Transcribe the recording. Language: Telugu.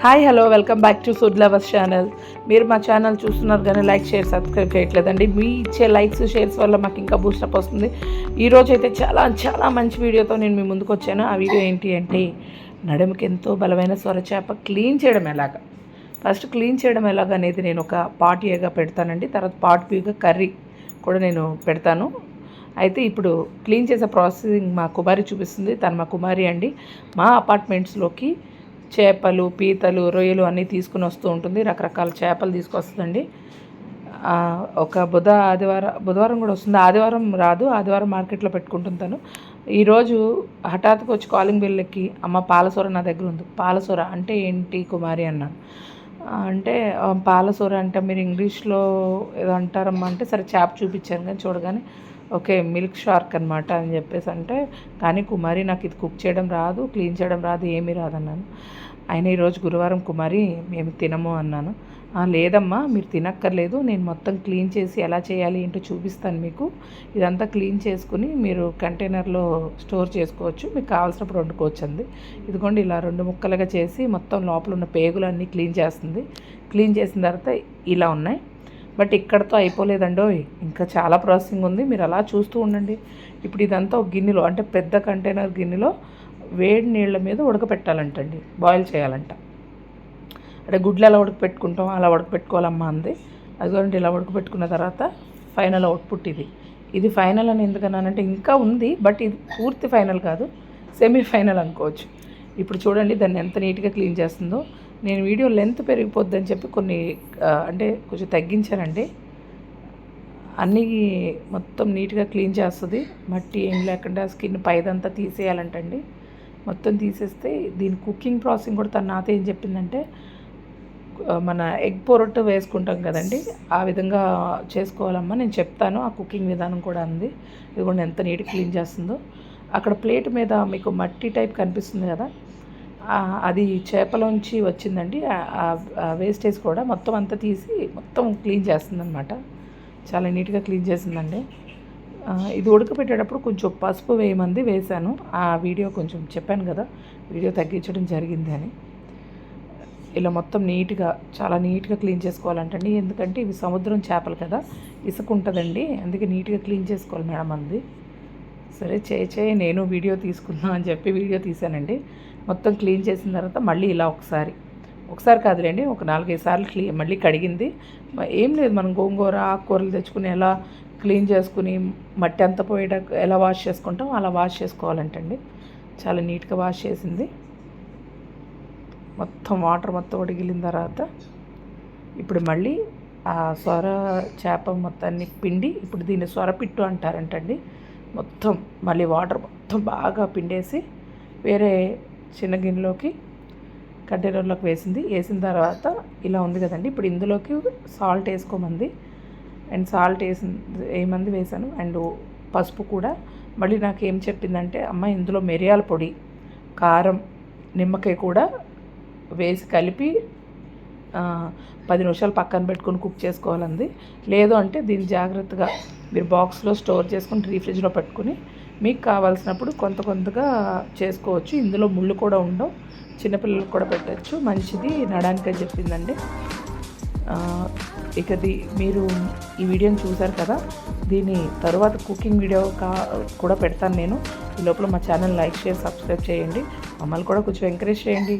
Hi hello welcome back to food lovers channel. మీరు మా ఛానల్ చూస్తున్నారు కానీ లైక్ షేర్ సబ్స్క్రైబ్ చేయట్లేదండి. మీ ఇచ్చే లైక్స్ షేర్స్ వల్ల మాకు ఇంకా బూస్టప్ వస్తుంది. ఈరోజు అయితే చాలా చాలా మంచి వీడియోతో నేను మీ ముందుకు వచ్చాను. ఆ వీడియో ఏంటి అంటే నడుముకి ఎంతో బలమైన స్వరచేప క్లీన్ చేయడం ఎలాగా? ఫస్ట్ క్లీన్ చేయడం ఎలాగ అనేది నేను ఒక పాట్ ఏగా పెడతానండి. తర్వాత పాట్ బీగా కర్రీ కూడా నేను పెడతాను. అయితే ఇప్పుడు క్లీన్ చేసే ప్రాసెసింగ్ మా కుమారి చూపిస్తుంది. తను మా కుమారి అండి. మా అపార్ట్మెంట్స్లోకి చేపలు పీతలు రొయ్యలు అన్నీ తీసుకుని వస్తూ ఉంటుంది. రకరకాల చేపలు తీసుకొస్తుందండి. ఒక బుధ ఆదివారం బుధవారం కూడా వస్తుంది. ఆదివారం రాదు ఆదివారం మార్కెట్లో పెట్టుకుంటుంది తను. ఈరోజు హఠాత్తుకు వచ్చి కాలింగ్ బెల్లెక్కి అమ్మ పాలసూర నా దగ్గర ఉంది. పాలసూర అంటే ఏంటి కుమారి అన్నాను. అంటే పాలసూర అంటే మీరు ఇంగ్లీష్లో ఏదో అంటారమ్మా అంటే సరే చేప చూపించాను కానీ చూడగానే ఓకే మిల్క్ షార్క్ అనమాట అని చెప్పేసి అంటే కానీ కుమారి నాకు ఇది కుక్ చేయడం రాదు క్లీన్ చేయడం రాదు ఏమీ రాదన్నాను. ఆయన ఈరోజు గురువారం కుమారి మేము తినము అన్నాను. లేదమ్మా మీరు తినక్కర్లేదు నేను మొత్తం క్లీన్ చేసి ఎలా చేయాలి ఏంటో చూపిస్తాను మీకు. ఇదంతా క్లీన్ చేసుకుని మీరు కంటైనర్లో స్టోర్ చేసుకోవచ్చు మీకు కావాల్సినప్పుడు వండుకోవచ్చు అంది ఇదిగోండి ఇలా రెండు ముక్కలుగా చేసి మొత్తం లోపల ఉన్న పేగులన్నీ క్లీన్ చేస్తుంది. క్లీన్ చేసిన తర్వాత ఇలా ఉన్నాయి. బట్ ఇక్కడతో అయిపోలేదండో ఇంకా చాలా ప్రాసెసింగ్ ఉంది మీరు అలా చూస్తూ ఉండండి. ఇప్పుడు ఇదంతా ఒక గిన్నెలో అంటే పెద్ద కంటైనర్ గిన్నెలో వేడి నీళ్ళ మీద ఉడకపెట్టాలంటండి. బాయిల్ చేయాలంట. అంటే గుడ్లు ఎలా ఉడకపెట్టుకుంటాం అలా ఉడకపెట్టుకోవాలమ్మా అంది. అదిగోండి ఇలా ఉడకపెట్టుకున్న తర్వాత ఫైనల్ అవుట్పుట్ ఇది. ఇది ఫైనల్ అని ఎందుకన్నానంటే ఇంకా ఉంది బట్ ఇది పూర్తి ఫైనల్ కాదు సెమీ ఫైనల్ అనుకోవచ్చు. ఇప్పుడు చూడండి దాన్ని ఎంత నీట్గా క్లీన్ చేస్తుందో. నేను వీడియో లెంత్ పెరిగిపోద్దని చెప్పి కొన్ని అంటే కొంచెం తగ్గించానండి. అన్నీ మొత్తం నీట్గా క్లీన్ చేస్తుంది. మట్టి ఏం లేకుండా స్కిన్ పైదంతా తీసేయాలంటండి. మొత్తం తీసేస్తే దీని కుకింగ్ ప్రాసెసింగ్ కూడా తను నాతో ఏం చెప్పిందంటే మన ఎగ్ పొరట్ వేసుకుంటాం కదండి ఆ విధంగా చేసుకోవాలమ్మా నేను చెప్తాను ఆ కుకింగ్ విధానం కూడా అంది. ఇది కూడా ఎంత నీట్గా క్లీన్ చేస్తుందో. అక్కడ ప్లేట్ మీద మీకు మట్టి టైప్ కనిపిస్తుంది కదా అది చేపలోంచి వచ్చిందండి ఆ వేస్టేజ్ కూడా మొత్తం అంతా తీసి మొత్తం క్లీన్ చేస్తుందన్నమాట. చాలా నీట్గా క్లీన్ చేసిందండి. ఇది ఉడకపెట్టేటప్పుడు కొంచెం పసుపు వేయమంది వేశాను. ఆ వీడియో కొంచెం చెప్పాను కదా వీడియో తగ్గించడం జరిగింది అని. ఇలా మొత్తం నీట్గా చాలా నీట్గా క్లీన్ చేసుకోవాలంటండి. ఎందుకంటే ఇవి సముద్రం చేపలు కదా ఇసుక ఉంటుందండి. అందుకే నీట్గా క్లీన్ చేసుకోవాలి మేడం అంది. సరే చేయి చేయి నేను వీడియో తీసుకుందాం అని చెప్పి వీడియో తీశానండి. మొత్తం క్లీన్ చేసిన తర్వాత మళ్ళీ ఇలా ఒకసారి. ఒకసారి కాదులేండి ఒక నాలుగైదు సార్లు క్లీ మళ్ళీ కడిగింది. ఏం లేదు మనం గోంగూర ఆకుకూరలు తెచ్చుకుని ఎలా క్లీన్ చేసుకుని మట్టి అంతా పోయేట ఎలా వాష్ చేసుకుంటాం అలా వాష్ చేసుకోవాలంటండి. చాలా నీట్గా వాష్ చేసింది. మొత్తం వాటర్ మొత్తం ఉడిగిలిన తర్వాత ఇప్పుడు మళ్ళీ ఆ సొర చేప మొత్తాన్ని పిండి ఇప్పుడు దీన్ని సొరపిట్టు అంటారంటండి. మొత్తం మళ్ళీ వాటర్ మొత్తం బాగా పిండేసి వేరే చిన్న గిన్నెలోకి కంటైనర్లోకి వేసింది. వేసిన తర్వాత ఇలా ఉంది కదండి. ఇప్పుడు ఇందులోకి సాల్ట్ వేసుకోమంది. అండ్ సాల్ట్ వేసి ఏమంది వేసాను అండ్ పసుపు కూడా. మళ్ళీ నాకు ఏం చెప్పిందంటే అమ్మ ఇందులో మిరియాల పొడి కారం నిమ్మకాయ కూడా వేసి కలిపి పది నిమిషాలు పక్కన పెట్టుకొని కుక్ చేసుకోవాలంది. లేదు అంటే దీన్ని జాగ్రత్తగా మీరు బాక్స్లో స్టోర్ చేసుకుని రీఫ్రిజ్లో ఫ్రిడ్జ్లో పెట్టుకుని మీకు కావాల్సినప్పుడు కొంత కొంతగా చేసుకోవచ్చు. ఇందులో ముళ్ళు కూడా ఉండవు. చిన్నపిల్లలకు కూడా పెట్టచ్చు. మంచిది నడానికి చెప్పిందండి. ఇకది మీరు ఈ వీడియోని చూశారు కదా దీని తర్వాత కుకింగ్ వీడియో కా కూడా పెడతాను నేను. ఈ లోపల మా ఛానల్ లైక్ షేర్ సబ్స్క్రైబ్ చేయండి. మమ్మల్ని కూడా కొంచెం ఎంకరేజ్ చేయండి.